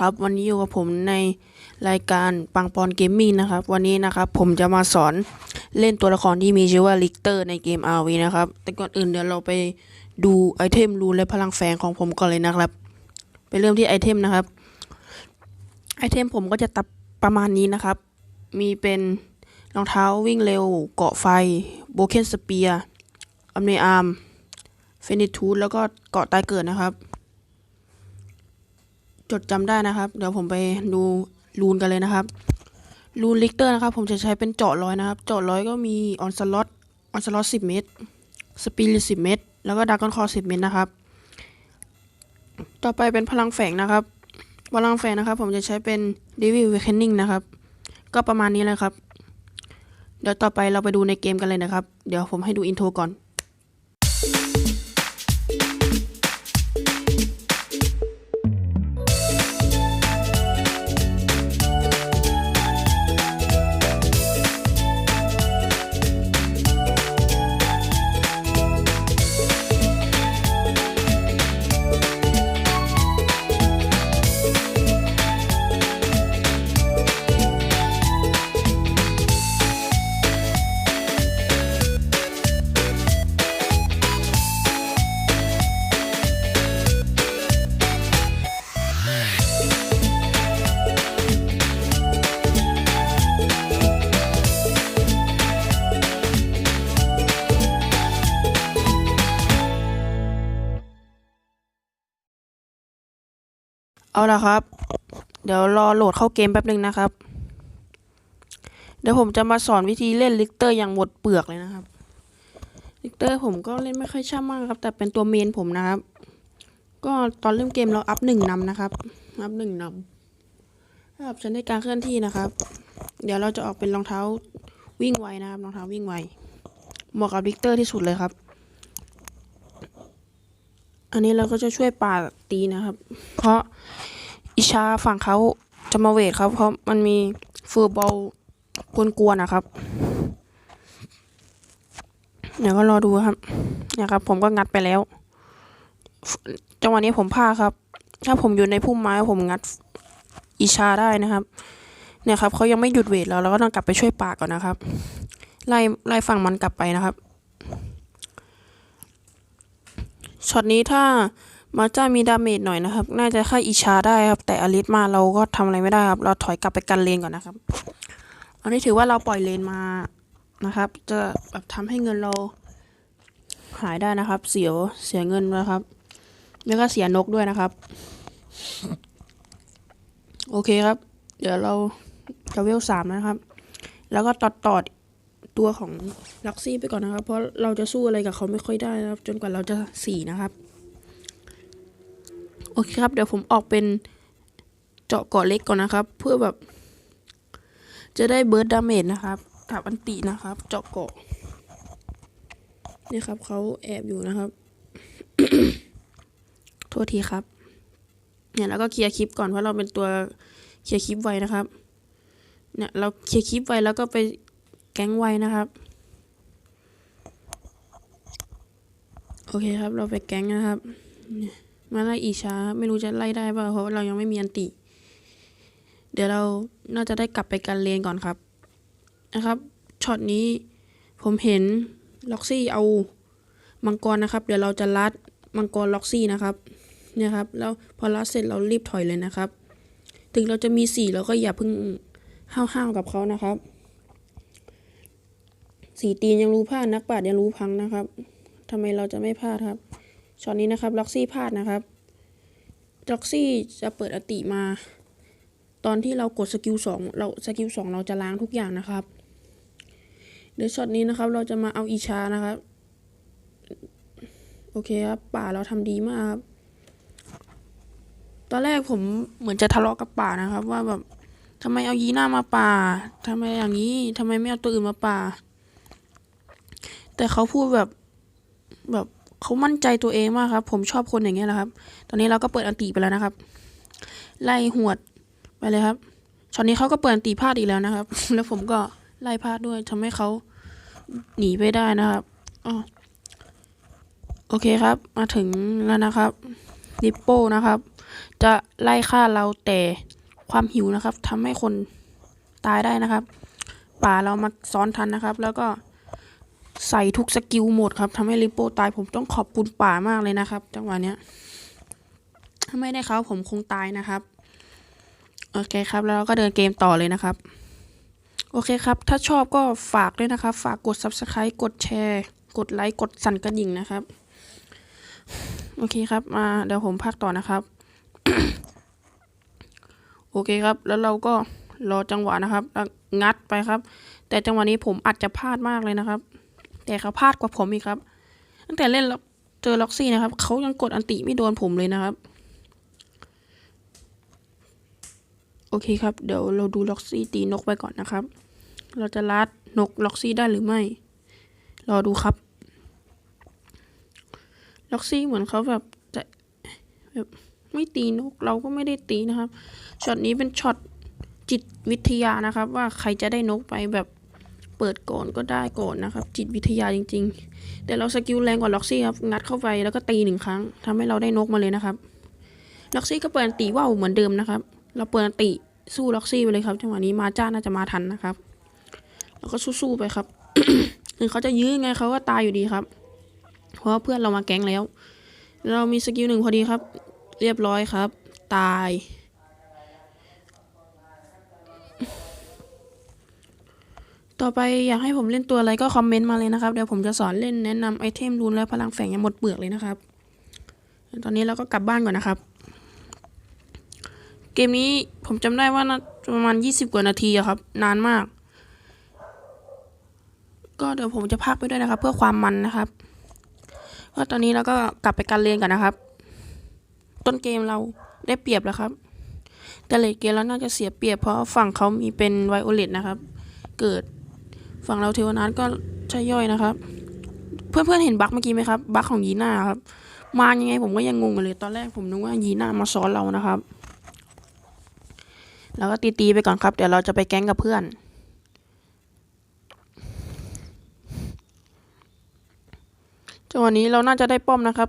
ครับวันนี้อยู่กับผมในรายการปังปอนเกมมิ่งนะครับ วันนี้นะครับผมจะมาสอนเล่นตัวละครที่มีชื่อว่าลิกเตอร์ในเกม RV นะครับ แต่ก่อนอื่นเดี๋ยวเราไปดูไอเทมรูนและพลังแฝงของผมก่อนเลยนะครับ ไปเริ่มที่ไอเทมนะครับ ไอเทมผมก็จะตับประมาณนี้นะครับ มีเป็นรองเท้าวิ่งเร็ว เกาะไฟโบเคนสเปียร์อัมเนอาร์มเฟนิทูดแล้วก็เกาะตายเกิดนะครับ จดจำได้นะครับ เดี๋ยวผมไปดูรูนกันเลยนะครับรูนลิกเตอร์นะครับ ผมจะใช้เป็นเจาะร้อยนะครับ เจาะร้อยก็มีออนสล็อตออนสล็อตสิบเมตรสปิริตสิบเมตร แล้วก็ดากอนคอสิบเมตรนะครับ ต่อไปเป็นพลังแฝงนะครับพลังแฝงนะครับ ผมจะใช้เป็น Devil Awakening นะครับ ก็ประมาณนี้เลยครับ เดี๋ยวต่อไปเราไปดูในเกมกันเลยนะครับ เดี๋ยวผมให้ดูอินโทรก่อน เอาละครับ เดี๋ยวรอโหลดเข้าเกมแป๊บหนึ่งนะครับ เดี๋ยวผมจะมาสอนวิธีเล่นลิกเตอร์อย่างหมดเปลือกเลยนะครับ ลิกเตอร์ผมก็เล่นไม่ค่อยช่ำมากครับ แต่เป็นตัวเมนผมนะครับ ก็ตอนเริ่มเกมเราอัพหนึ่งนำนะครับ อัพหนึ่งนำครับฉันได้การเคลื่อนที่นะครับ เดี๋ยวเราจะออกเป็นรองเท้าวิ่งไวนะครับ รองเท้าวิ่งไว เหมาะกับลิกเตอร์ที่สุดเลยครับ อันนี้เราก็จะช่วยป่าตีนะครับ เพราะอิชาฝั่งเขาจะมาเวทครับ เพราะมันมีเฟอร์บอลกวนๆนะครับ เดี๋ยวก็รอดูครับเนี่ยครับ ผมก็งัดไปแล้ว จังหวะนี้ผมพลาดครับ ถ้าผมอยู่ในพุ่มไม้ผมงัดอิชาได้นะครับ เนี่ยครับเขายังไม่หยุดเวทเราเราก็ต้องกลับไปช่วยป่าก่อนนะครับ ไล่ไล่ฝั่งมันกลับไปนะครับ ช็อตนี้ถ้ามาจ้ามีดาเมจหน่อยนะครับ น่าจะฆ่าอิชาได้ครับ แต่อลิสมาเราก็ทำอะไรไม่ได้ครับ เราถอยกลับไปกันเลนก่อนนะครับ อันนี้ถือว่าเราปล่อยเลนมานะครับ จะแบบทำให้เงินเราหายได้นะครับ เสียเสียเงินนะครับ แล้วก็เสียนกด้วยนะครับ โอเคครับ เดี๋ยวเราจะเวลสามนะครับ แล้วก็ตัดต่อ ตัวของลักซี่ไปก่อนนะครับ เพราะเราจะสู้อะไรกับเขาไม่ค่อยได้นะครับ จนกว่าเราจะสี่นะครับ โอเคครับ เดี๋ยวผมออกเป็นเจาะเกาะเล็กก่อนนะครับ เพื่อแบบ จะได้เบิร์ดดาเมจนะครับกับอันตินะครับ เจาะเกาะนี่ครับเขาแอบอยู่นะครับ โทษทีครับ เนี่ยแล้วก็เคลียร์คลิปก่อนเพราะเราเป็นตัวเคลียร์คลิปไวนะครับ เนี่ยเราเคลียร์คลิปไวแล้วก็ไป แก๊งไวนะครับ โอเคครับ เราไปแก๊งนะครับ มาไล่อีชาไม่รู้จะไล่ได้เปล่าเพราะเรายังไม่มีอันติ เดี๋ยวเราน่าจะได้กลับไปกันเลนก่อนครับ นะครับช็อตนี้ผมเห็นล็อกซี่เอามังกรนะครับ เดี๋ยวเราจะลัดมังกรล็อกซี่นะครับเนี่ยครับ แล้วพอลัดเสร็จเรารีบถอยเลยนะครับ ถึงเราจะมีสี่เราก็อย่าเพิ่งห้าวๆกับเขานะครับ สีตีนยังรู้พลาดนักปราดยังรู้พังนะครับทำไมเราจะไม่พลาดครับช็อตนี้นะครับล็อกซี่พลาดนะครับล็อกซี่จะเปิดอติมา ตอนที่เรากดสกิลสองเราสกิลสองเราจะล้างทุกอย่างนะครับเดี๋ยวช็อตนี้นะครับ เราจะมาเอาอีชานะครับ โอเคครับ ป่าเราทำดีมากครับ ตอนแรกผมเหมือนจะทะเลาะกับป่านะครับ ว่าแบบทำไมเอายีหน้ามาป่าทำไมอย่างนี้ทำไมไม่เอาตัวอื่นมาป่า แต่เขาพูดแบบแบบเขามั่นใจตัวเองมากครับ ผมชอบคนอย่างเงี้ยแหละครับ ตอนนี้เราก็เปิดอันตีไปแล้วนะครับ ไล่หวดไปเลยครับช็อตนี้เขาก็เปิดอันตีพลาดอีกแล้วนะครับ แล้วผมก็ไล่พลาดด้วยทำให้เขาหนีไปได้นะครับอ๋อโอเคครับ มาถึงแล้วนะครับดิปโป้นะครับ จะไล่ฆ่าเราแต่ความหิวนะครับทำให้คนตายได้นะครับ ป่าเรามาซ้อนทันนะครับ แล้วก็ ใส่ทุกสกิลหมดครับทำให้ลิโป้ตายผมต้องขอบคุณป่ามากเลยนะครับ จังหวะเนี้ย ถ้าไม่ได้เขาผมคงตายนะครับ โอเคครับ แล้วเราก็เดินเกมต่อเลยนะครับ โอเคครับ ถ้าชอบก็ฝากด้วยนะครับ ฝากกด subscribe กดแชร์ กดไลค์ กดสั่นกระดิ่งนะครับ โอเคครับ มาเดี๋ยวผมพากต่อนะครับ โอเคครับ แล้วเราก็รอจังหวะนะครับ งัดไปครับ แต่จังหวะนี้ผมอาจจะพลาดมากเลยนะครับ แต่เขาพลาดกว่าผมอีกครับ ตั้งแต่เล่นเจอล็อกซี่นะครับเขายังกดอันติไม่โดนผมเลยนะครับ โอเคครับ เดี๋ยวเราดูล็อกซี่ตีนกไปก่อนนะครับ เราจะลัดนกล็อกซี่ได้หรือไม่ รอดูครับล็อกซี่เหมือนเขาแบบจะแบบไม่ตีนกเราก็ไม่ได้ตีนะครับช็อตนี้เป็นช็อตจิตวิทยานะครับ ว่าใครจะได้นกไปแบบ เปิดก่อนก็ได้ก่อนนะครับ จิตวิทยาจริง ๆ แต่เราสกิลแรงกว่าล็อกซี่ครับงัดเข้าไปแล้วก็ตีหนึ่งครั้งทำให้เราได้นกมาเลยนะครับล็อกซี่ก็เปิดตีว่าวเหมือนเดิมนะครับ เราเปิดติสู้ล็อกซี่ไปเลยครับจังหวะนี้มาจ้าน่าจะมาทันนะครับแล้วก็สู้ๆไปครับถึงเขาจะยื้อยังไงเขาก็ตายอยู่ดีครับ เพราะเพื่อนเรามาแก๊งแล้ว เรามีสกิลหนึ่งพอดีครับ เรียบร้อยครับ ตาย ต่อไปอยากให้ผมเล่นตัวอะไรก็คอมเมนต์มาเลยนะครับ เดี๋ยวผมจะสอนเล่นแนะนำไอเทมรูนและพลังแฝงอย่างหมดเปลือกเลยนะครับ ตอนนี้เราก็กลับบ้านก่อนนะครับ เกมนี้ผมจำได้ว่าน่าประมาณ 20 กว่านาทีอะครับ นานมาก ก็เดี๋ยวผมจะพากไปด้วยนะครับ เพื่อความมันนะครับก็ตอนนี้เราก็กลับไปการเรียนกันนะครับ ต้นเกมเราได้เปรียบแล้วครับ แต่เลทเกมแล้วน่าจะเสียเปรียบเพราะฝั่งเขามีเป็นไวโอเลตนะครับ เกิด ฝั่งเราเทวนัทก็ใช่ย่อยนะครับ เพื่อนๆเห็นบั๊กเมื่อกี้ไหมครับบั๊กของยีน่าครับ มายังไงผมก็ยังงงเลย ตอนแรกผมนึกว่ายีน่ามาซ้อนเรานะครับ แล้วก็ตีๆไปก่อนครับ เดี๋ยวเราจะไปแก๊งกับเพื่อนจังหวะนี้เราน่าจะได้ป้อมนะครับ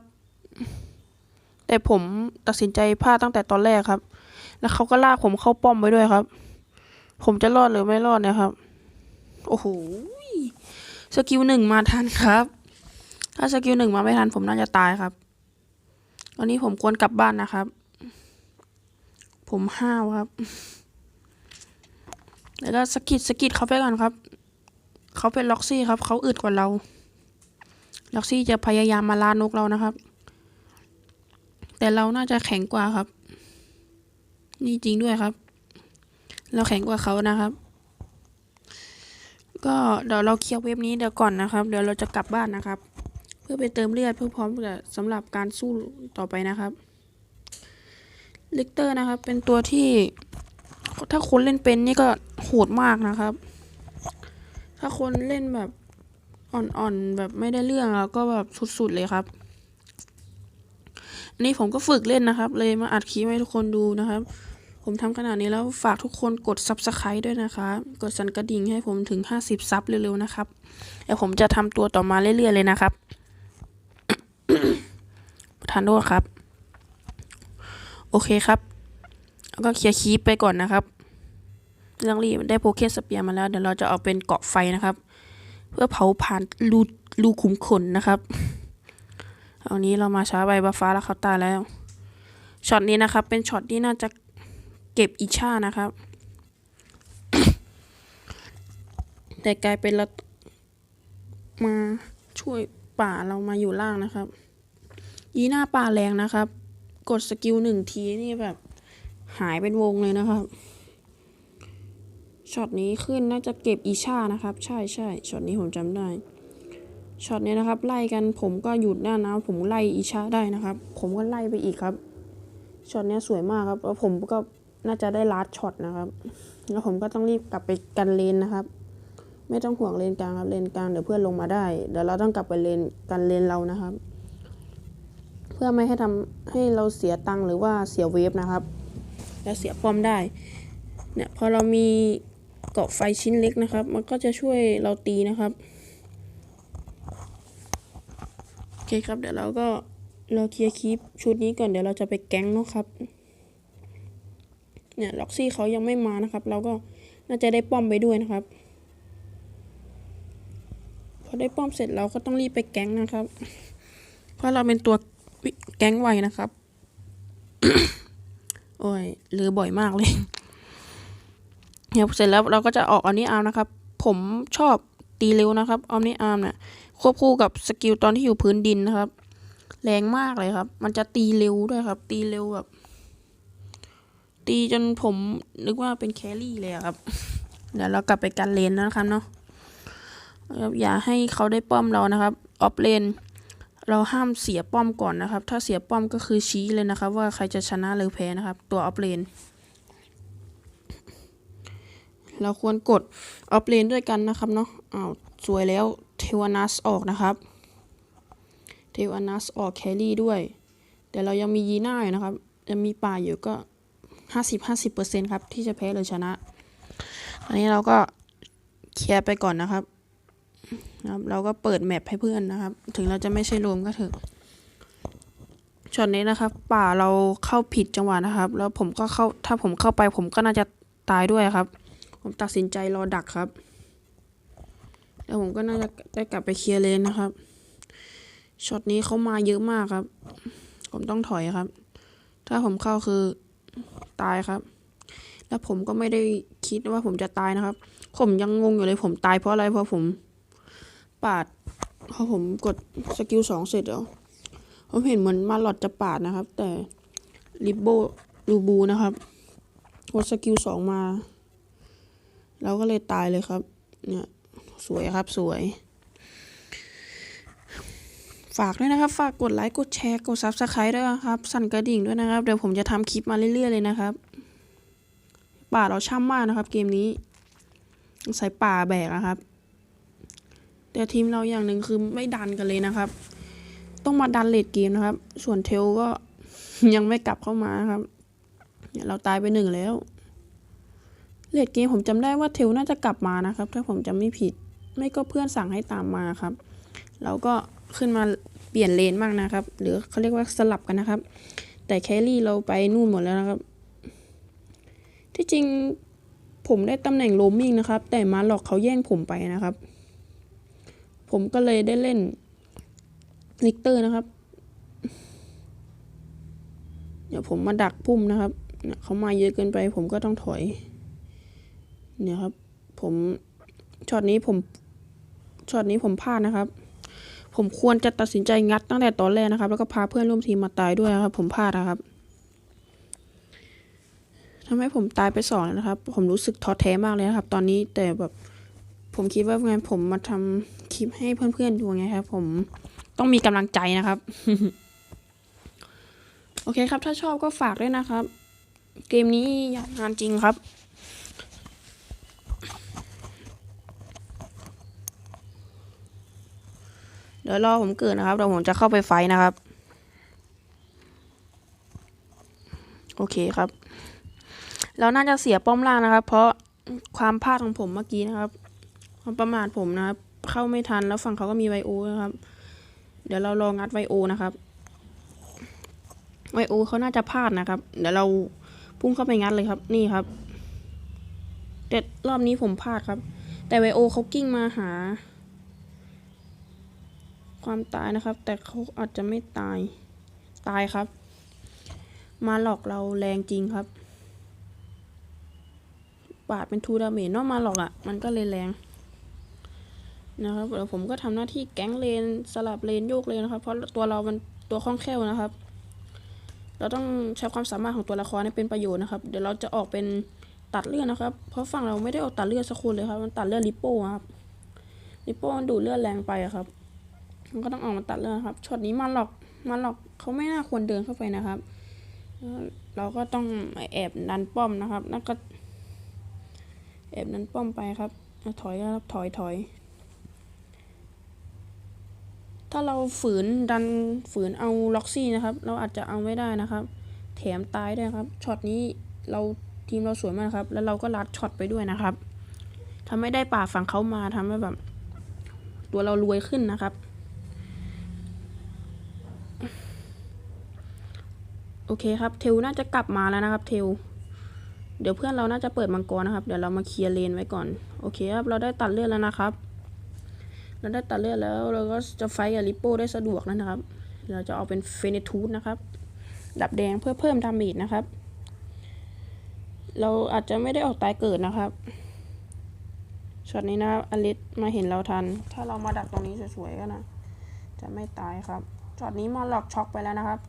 แต่ผมตัดสินใจพลาดตั้งแต่ตอนแรกครับ แล้วเขาก็ลากผมเข้าป้อมไปด้วยครับ ผมจะรอดหรือไม่รอดเนะครับ โอ้โหสกิลหนึ่งมาทันครับ ถ้าสกิลหนึ่งมาไม่ทันผมน่าจะตายครับ ตอนนี้ผมควรกลับบ้านนะครับ ผมห้าวครับ แล้วก็สกิดสกิดเขาไปก่อนครับ เขาเป็นล็อกซี่ครับ เขาอึดกว่าเรา ล็อกซี่จะพยายามมาล่านกเรานะครับ แต่เราน่าจะแข็งกว่าครับ นี่จริงด้วยครับ เราแข็งกว่าเขานะครับ ก็เดี๋ยวเราเคลียร์เว็บนี้เดี๋ยวก่อนนะครับ เดี๋ยวเราจะกลับบ้านนะครับ เพื่อไปเติมเลือดเพื่อพร้อมสำหรับการสู้ต่อไปนะครับลิกเตอร์นะครับ เป็นตัวที่ถ้าคนเล่นเป็นนี่ก็โหดมากนะครับ ถ้าคนเล่นแบบอ่อนๆแบบไม่ได้เรื่องแล้วก็แบบสุดๆเลยครับอันนี้ผมก็ฝึกเล่นนะครับ เลยมาอัดคลิปให้ทุกคนดูนะครับ ผมทำขนาดนี้แล้วฝากทุกคนกด subscribe ด้วยนะคะกดสั่นกระดิ่งให้ผมถึง 50 ซับเร็วๆนะครับเดี๋ยวผมจะทำตัวต่อมาเรื่อยๆเลยนะครับประทานโทษครับ โอเคครับแล้วก็เคลียร์คีปไปก่อนนะครับเรื่องรีบได้โปเกสเปียร์มาแล้ว เดี๋ยวเราจะเอาเป็นเกาะไฟนะครับ เพื่อเผาผ่านรูรูขุมขนนะครับเอานี้เรามาช้าใบบาฟ้าแล้วเขาตายแล้วช็อตนี้นะครับ เป็นช็อตที่น่าจะ เก็บอิชานะครับ แต่กลายเป็นเรามาช่วยป่าเรามาอยู่ล่างนะครับยีหน้าป่าแรงนะครับ กดสกิลหนึ่งทีนี่แบบหายเป็นวงเลยนะครับช็อตนี้ขึ้นน่าจะเก็บอีชานะครับ ใช่ใช่ช็อตนี้ผมจำได้ช็อตนี้นะครับ ไล่กันผมก็หยุดหน้านะผมไล่อีชาได้นะครับ ผมก็ไล่ไปอีกครับช็อตนี้สวยมากครับแล้วผมก็ น่าจะได้ลาดช็อตนะครับ แล้วผมก็ต้องรีบกลับไปกันเลนนะครับ ไม่ต้องห่วงเลนกลางครับเลนกลางเดี๋ยวเพื่อนลงมาได้ เดี๋ยวเราต้องกลับไปเลนกันเลนเรานะครับ เพื่อไม่ให้ทำให้เราเสียตังค์หรือว่าเสียเวฟนะครับ และเสียป้อมได้ เนี่ยพอเรามีเกาะไฟชิ้นเล็กนะครับ มันก็จะช่วยเราตีนะครับโอเคครับเดี๋ยวเราก็เราเคลียร์คลิปชุดนี้ก่อนเดี๋ยวเราจะไปแก๊งเนาะครับ เนี่ยล็อกซี่เขายังไม่มานะครับ เราก็น่าจะได้ป้อมไปด้วยนะครับ พอได้ป้อมเสร็จเราก็ต้องรีบไปแก๊งนะครับ เพราะเราเป็นตัวแก๊งไวนะครับ โอ้ยหรือบ่อยมากเลยเดี๋ยเสร็จแล้วเราก็จะออกออนี้อาร์มนะครับ ผมชอบตีเร็วนะครับออนี้อาร์มเนี่ยควบคู่กับสกิลตอนที่อยู่พื้นดินนะครับ แรงมากเลยครับ มันจะตีเร็วด้วยครับ ตีเร็วแบบ ตีจนผมนึกว่าเป็นแครี่เลยอะครับ เดี๋ยวเรากลับไปกันเลนนะครับเนาะอย่าให้เขาได้ป้อมเรานะครับ ออฟเลน เราห้ามเสียป้อมก่อนนะครับ ถ้าเสียป้อมก็คือชี้เลยนะครับ ว่าใครจะชนะหรือแพ้นะครับ ตัวออฟเลน เราควรกดออฟเลนด้วยกันนะครับเนาะอ้าวสวยแล้วเทวานัสออกนะครับเทวานัสออกแครี่ด้วย แต่เรายังมียีน่าอยู่นะครับ ยังมีป่าอยู่ก็ ห้าสิบห้าสิบเปอร์เซ็นครับ ที่จะแพ้หรือชนะอันนี้เราก็เคลียร์ไปก่อนนะครับครับ เราก็เปิดแมปให้เพื่อนนะครับ ถึงเราจะไม่ใช่รวมก็เถอะช็อตนี้นะครับ ป่าเราเข้าผิดจังหวะนะครับ แล้วผมก็เข้าถ้าผมเข้าไป ผมก็น่าจะตายด้วยครับ ผมตัดสินใจรอดักครับ แล้วผมก็น่าจะได้กลับไปเคลียร์เลนนะครับช็อตนี้เขามาเยอะมากครับ ผมต้องถอยครับ ถ้าผมเข้าคือ ตายครับ แล้วผมก็ไม่ได้คิดว่าผมจะตายนะครับ ผมยังงงอยู่เลยผมตายเพราะอะไรเพราะผม ปาดพอผมกดสกิลสองเสร็จแล้วผมเห็นเหมือนมาหลอดจะปาดนะครับ แต่ลิบโบลูบูนะครับกดสกิลสองมาเราก็เลยตายเลยครับ เนี่ย สวยครับสวย ฝากด้วยนะครับ ฝากกดไลค์ กดแชร์ กดซับสไครต์ด้วยนะครับ สั่นกระดิ่งด้วยนะครับ เดี๋ยวผมจะทำคลิปมาเรื่อยๆเลยนะครับ ป่าเราช่ำมากนะครับ เกมนี้ ใส่ป่าแบกนะครับ แต่ทีมเราอย่างหนึ่งคือไม่ดันกันเลยนะครับ ต้องมาดันเลดเกมนะครับ ส่วนเทลก็ยังไม่กลับเข้ามาครับ เราตายไปหนึ่งแล้ว เลดเกมผมจำได้ว่าเทลน่าจะกลับมานะครับ ถ้าผมจำไม่ผิด ไม่ก็เพื่อนสั่งให้ตามมาครับเราก็ ขึ้นมาเปลี่ยนเลนบ้างนะครับ หรือเขาเรียกว่าสลับกันนะครับ แต่แครี่เราไปนู่นหมดแล้วนะครับ ที่จริงผมได้ตำแหน่งโรมิงนะครับ แต่มาหลอกเขาแย่งผมไปนะครับ ผมก็เลยได้เล่นลิกเตอร์นะครับ เดี๋ยวผมมาดักพุ่มนะครับเนี่ยเขามาเยอะเกินไป ผมก็ต้องถอย เนี่ยครับ ผมช็อตนี้ผมช็อตนี้ผมพลาดนะครับ ผมควรจะตัดสินใจงัดตั้งแต่ตอนแรกนะครับ แล้วก็พาเพื่อนร่วมทีมมาตายด้วยนะครับ ผมพลาดนะครับทำให้ผมตายไปสองแล้วนะครับ ผมรู้สึกท้อแท้มากเลยนะครับ ตอนนี้แต่แบบผมคิดว่าไงผมมาทำคลิปให้เพื่อนๆดูไงครับผมต้องมีกำลังใจนะครับ โอเคครับ ถ้าชอบก็ฝากด้วยนะครับ เกมนี้อยาวนานจริงครับ เดี๋ยวรอผมเกิดนะครับเดี๋ยวผมจะเข้าไปไฟนะครับ โอเคครับ เราน่าจะเสียป้อมล่างนะครับ เพราะความพลาดของผมเมื่อกี้นะครับความประมาทผมนะครับ เข้าไม่ทันแล้วฝั่งเขาก็มีไวโอนะครับ เดี๋ยวเราลองงัดไวโอนะครับไวโอเขาน่าจะพลาดนะครับ เดี๋ยวเราพุ่งเข้าไปงัดเลยครับ นี่ครับแต่รอบนี้ผมพลาดครับ แต่ไวโอเขากิ้งมาหา ความตายนะครับ แต่เขาอาจจะไม่ตาย ตายครับ มาหลอกเราแรงจริงครับปาดเป็นทูดาเมจนอกมาหลอกอะ่ะ มันก็เลยแรง นะครับเดี๋ยวผมก็ทำหน้าที่แก๊งเลนสลับเลนโยกเลนนะครับ เพราะตัวเรามันตัวคล่องแคล่วนะครับ เราต้องใช้ความสามารถของตัวละครให้เป็นประโยชน์นะครับ เดี๋ยวเราจะออกเป็นตัดเลือดนะครับ เพราะฝั่งเราไม่ได้ออกตัดเลือดสักคนเลยครับ มันตัดเลือดลิปโป้ครับลิปโป้มันดูดเลือดแรงไปครับ มันก็ต้องออกมาตัดเลือดครับช็อตนี้มาหลอกมาหลอกเขาไม่น่าควรเดินเข้าไปนะครับ เราก็ต้องแอบดันป้อมนะครับแล้วก็ แอบดันป้อมไปครับถอยครับถอยถอย ถ้าเราฝืนดันฝืนเอาล็อกซี่นะครับ เราอาจจะเอาไม่ได้นะครับ แถมตายด้วยครับช็อตนี้เราทีมเราสวยมากครับ แล้วเราก็ลัดช็อตไปด้วยนะครับทำให้ได้ป่าฝั่งเขามาทำให้แบบ ตัวเรารวยขึ้นนะครับ โอ เคครับ เทลน่าจะกลับมาแล้วนะครับ เทล เดี๋ยวเพื่อนเราน่าจะเปิดมังกรนะครับ เดี๋ยวเรามาเคลียร์เลนไว้ก่อน โอเคครับ เราได้ตัดเลือดแล้วนะครับ เราได้ตัดเลือดแล้วเราก็จะไฟท์กับลิปโป้ได้สะดวกแล้วนะครับ เราจะเอาเป็นเฟเนทูสนะครับ ดับแดงเพื่อเพิ่มดาเมจนะครับ เราอาจจะไม่ได้ออกตายเกิดนะครับช็อตนี้นะครับอลิสมาเห็นเราทัน ถ้าเรามาดักตรงนี้สวยๆก็นะ จะไม่ตายครับช็อตนี้มอนหลอกช็อกไปแล้วนะครับ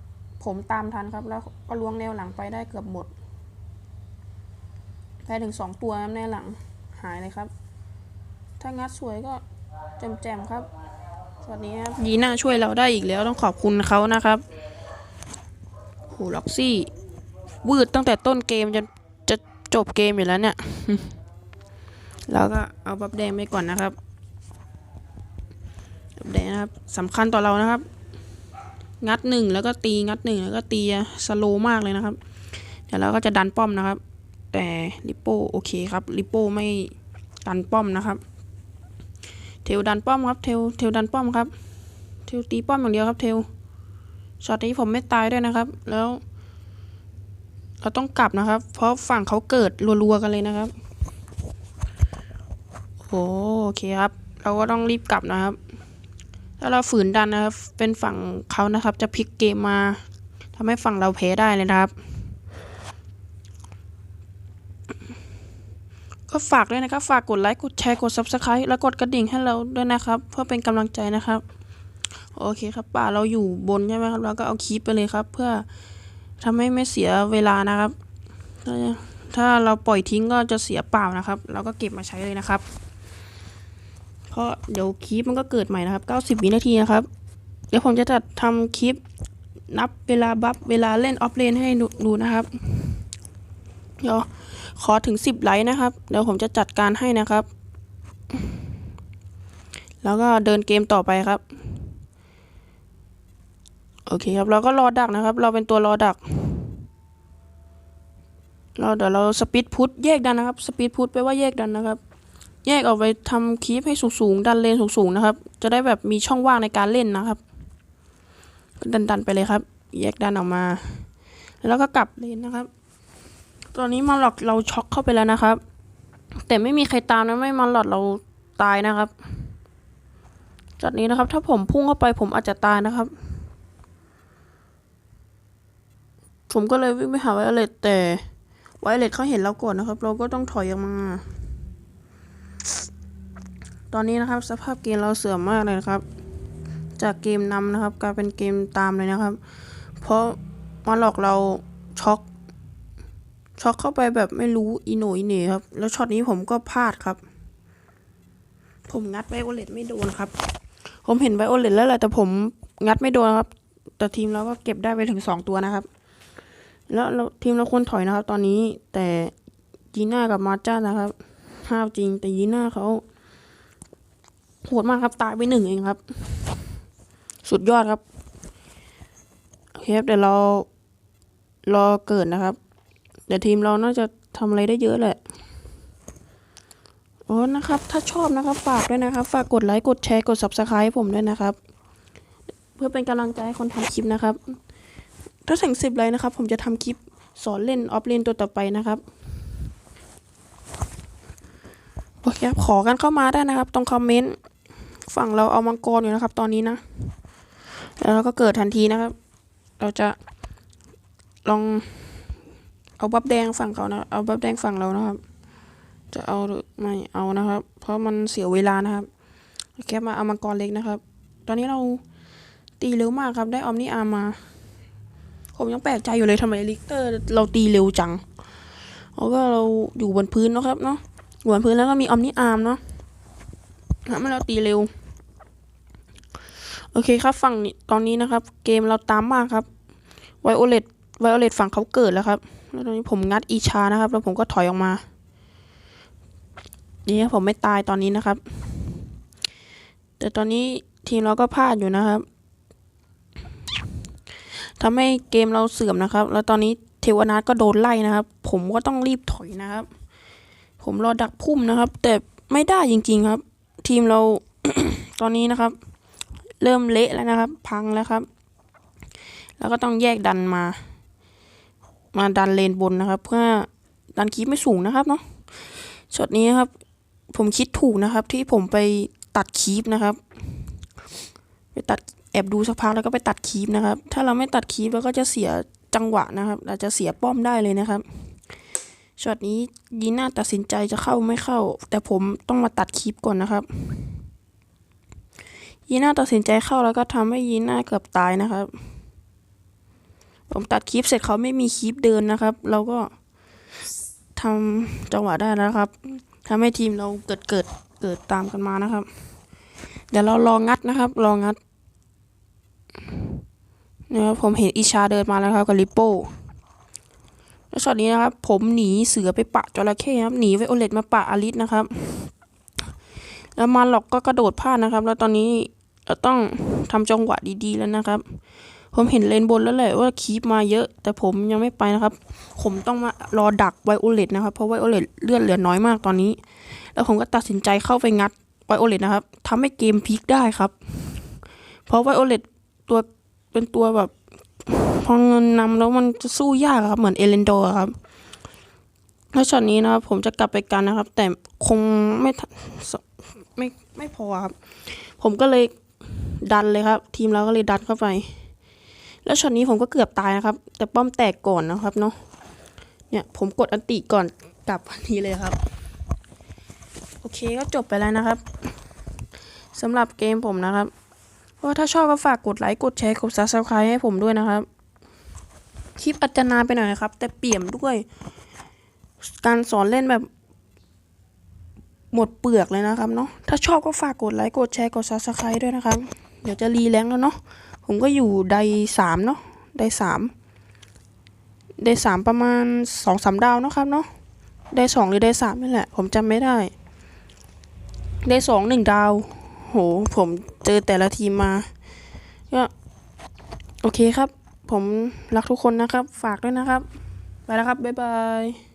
ผมตามทันครับ แล้วก็ล้วงแนวหลังไปได้เกือบหมด ได้ถึงสองตัวแนวหลังหายเลยครับ ถ้างัดสวยก็แจมๆครับช็อตนี้ครับ ยีน่าช่วยเราได้อีกแล้วต้องขอบคุณเขานะครับโหล็อกซี่ วืดตั้งแต่ต้นเกมจนจะจบเกมอยู่แล้วเนี่ย แล้วก็เอาบับแดงไปก่อนนะครับบับแดงนะครับสำคัญต่อเรานะครับ งัดหนึ่งแล้วก็ตีงัดหนึ่งแล้วก็ตีสโลมากเลยนะครับ เดี๋ยวเราก็จะดันป้อมนะครับ แต่ลิปโป้โอเคครับลิปโป้ไม่ดันป้อมนะครับเทลดันป้อมครับเทลเทลดันป้อมครับ เทลตีป้อมอย่างเดียวครับเทลช็อตนี้ผมไม่ตายด้วยนะครับ แล้ว เราต้องกลับนะครับ เพราะฝั่งเขาเกิดรัวๆกันเลยนะครับโอเคครับ เราก็ต้องรีบกลับนะครับ ถ้าเราฝืนดันนะครับ เป็นฝั่งเขานะครับ จะพลิกเกมมาทำให้ฝั่งเราแพ้ได้เลยนะครับ ก็ฝากด้วยนะครับ ฝากกดไลค์ กดแชร์ กด subscribe แล้วกดกระดิ่งให้เราด้วยนะครับ เพื่อเป็นกำลังใจนะครับ โอเคครับป่าเราอยู่บนใช่ไหมครับ เราก็เอาคีปไปเลยครับ เพื่อทำให้ไม่เสียเวลานะครับ ถ้าถ้าเราปล่อยทิ้งก็จะเสียเปล่านะครับ เราก็เก็บมาใช้เลยนะครับ ราะเดี๋ยวคลิปมันก็เกิดใหม่นะครับ 90 วินาทีนะครับ เดี๋ยวผมจะจัดทำคลิปนับเวลาบัฟเวลาเล่นออฟเลนให้ดูดูนะครับ เดี๋ยวขอถึง 10 ไลค์นะครับ เดี๋ยวผมจะจัดการให้นะครับ แล้วก็เดินเกมต่อไปครับ โอเคครับ เราก็รอดักนะครับ เราเป็นตัวรอดัก เราเดี๋ยวเราสปีดพุทแยกดันนะครับ สปีดพุทแปลว่าแยกดันนะครับ แยกออกไปทำคลิปให้สูงๆ ดันเลนสูงๆนะครับ จะได้แบบมีช่องว่างในการเล่นนะครับดันดันๆไปเลยครับ แยกดันออกมา แล้วก็กลับเลนนะครับ ตอนนี้มาหลอดเราช็อกเข้าไปแล้วนะครับ แต่ไม่มีใครตามนะไม่มาหลอดเราตายนะครับจากนี้นะครับ ถ้าผมพุ่งเข้าไปผมอาจจะตายนะครับ ผมก็เลยวิ่งไปหาไวโอเลตแต่ไวโอเลตเขาเห็นเราก่อนนะครับ เราก็ต้องถอยออกมา ตอนนี้นะครับสภาพเกมเราเสื่อมมากเลยนะครับ จากเกมนำนะครับกลายเป็นเกมตามเลยนะครับ เพราะมาหลอกเราช็อกช็อกเข้าไปแบบไม่รู้อีโหนอีเหน่ครับ แล้วช็อตนี้ผมก็พลาดครับ ผมงัดไวโอเลตไม่โดนครับ ผมเห็นไวโอเลตแล้วแหละแต่ผมงัดไม่โดนครับ แต่ทีมเราก็เก็บได้ไปถึงสองตัวนะครับ แล้วเราทีมเราควรถอยนะครับ ตอนนี้แต่ยีน่ากับมาจ้านะครับห้าวจริงแต่ยีน่าเขา โหดมากครับ ตายไปหนึ่งเองครับ สุดยอดครับโอเคครับเดี๋ยวเรารอเกิดนะครับ เดี๋ยวทีมเราน่าจะทำอะไรได้เยอะแหละโอ๋อนะครับ ถ้าชอบนะครับ ฝากด้วยนะครับ ฝากกดไลค์ กดแชร์ กด subscribe ให้ผมด้วยนะครับ เพื่อเป็นกำลังใจให้คนทำคลิปนะครับ ถ้าถึงสิบไลค์นะครับ ผมจะทำคลิปสอนเล่นออฟเลนตัวต่อไปนะครับโอเคครับขอกันเข้ามาได้นะครับ ตรงคอมเมนต์ ฝั่งเราเอามังกรอยู่นะครับ ตอนนี้นะ แล้วเราก็เกิดทันทีนะครับ เราจะลองเอาบับแดงฝั่งเขานะเอาบับแดงฝั่งเรานะครับ จะเอาหรือไม่เอานะครับ เพราะมันเสียเวลานะครับแค่มาเอามังกรเล็กนะครับ ตอนนี้เราตีเร็วมากครับ ได้ออมนี่อาร์มา ผมยังแปลกใจอยู่เลยทำไมลิกเตอร์ เราตีเร็วจังเพราะว่าเราอยู่บนพื้นนะครับเนาะอยู่บนพื้นแล้วก็มีออมนี่อาร์มเนาะ ทำให้เราตีเร็ว โอเคครับฝั่งนี้ตอนนี้นะครับ เกมเราตามมากครับไวโอเลตไวโอเลตฝั่งเขาเกิดแล้วครับแล้วตอนนี้ผมงัดอีชานะครับ แล้วผมก็ถอยออกมานี่ครับผมไม่ตายตอนนี้นะครับ แต่ตอนนี้ทีมเราก็พลาดอยู่นะครับทำให้เกมเราเสื่อมนะครับ แล้วตอนนี้เทวนาทก็โดนไล่นะครับ ผมก็ต้องรีบถอยนะครับ ผมรอดักพุ่มนะครับ แต่ไม่ได้จริง ๆครับ ทีมเรา ตอนนี้นะครับ เริ่มเละแล้วนะครับ พังแล้วครับ แล้วก็ต้องแยกดันมา มาดันเลนบนนะครับ เพื่อดันคีปไม่สูงนะครับเนาะช็อตนี้นครับ ผมคิดถูกนะครับ ที่ผมไปตัดคีปนะครับ ไปตัดแอบดูสักพักแล้วก็ไปตัดคีปนะครับ ถ้าเราไม่ตัดคีปเราก็จะเสียจังหวะนะครับ อาจจะเสียป้อมได้เลยนะครับ ช็อตนี้ยีน่าตัดสินใจจะเข้าไม่เข้า แต่ผมต้องมาตัดคีปก่อนนะครับ ยีน่าตัดสินใจเข้าแล้วก็ทำให้ยีน่าเกือบตายนะครับ ผมตัดคลิปเสร็จเขาไม่มีคลิปเดินนะครับ เราก็ทำจังหวะได้แล้วครับทำให้ทีมเราเกิดเกิดเกิดตามกันมานะครับ เดี๋ยวเรารองงัดนะครับรองัดนะครับผมเห็นอิชาเดินมาแล้วครับกับลิปโป้ แล้วช็อตนี้นะครับ ผมหนีเสือไปปะจระเข้ครับหนีไวโอเลตมาปะอลิสนะครับ แล้วมาหลอกก็กระโดดพลาดนะครับ แล้วตอนนี้เราต้องทำจังหวะดีๆแล้วนะครับ ผมเห็นเลนบนแล้วแหละว่าคีปมาเยอะ แต่ผมยังไม่ไปนะครับ ผมต้องมารอดักไวโอเลตนะครับเพราะไวโอเลตเลือดเหลือน้อยมากตอนนี้ แล้วผมก็ตัดสินใจเข้าไปงัดไวโอเลตนะครับทำให้เกมพลิกได้ครับ เพราะไวโอเลตตัวเป็นตัวแบบ พอเงินนำแล้วมันจะสู้ยากครับ เหมือนเอเลนโดครับแล้วช็อตนี้นะครับ ผมจะกลับไปกันนะครับ แต่คงไม่ไม่ไม่พอครับ ผมก็เลยดันเลยครับ ทีมเราก็เลยดันเข้าไป แล้วช็อตนี้ผมก็เกือบตายนะครับ แต่ป้อมแตกก่อนนะครับเนาะเนี่ยผมกดอันติก่อนกลับอันนี้เลยครับ โอเคก็จบไปแล้วนะครับสำหรับเกมผมนะครับ เพราะว่าถ้าชอบก็ฝากกดไลค์กดแชร์กด subscribe ให้ผมด้วยนะครับ คลิปอาจจะนานไปหน่อยนะครับ แต่เปี่ยมด้วย การสอนเล่นแบบ หมดเปลือกเลยนะครับเนาะถ้าชอบก็ฝากกดไลค์กดแชร์กด subscribe ด้วยนะครับ เดี๋ยวจะรีแรงแล้วเนาะผมก็อยู่ไดสามเนาะไดสามไดสามประมาณสองสามดาวนะครับเนาะไดสองหรือไดสามนี่แหละ ผมจำไม่ได้ ไดสองหนึ่งดาว โห ผมเจอแต่ละทีมมา ก็ โอเคครับ ผมรักทุกคนนะครับ ฝากด้วยนะครับ ไปแล้วครับ บ๊ายบาย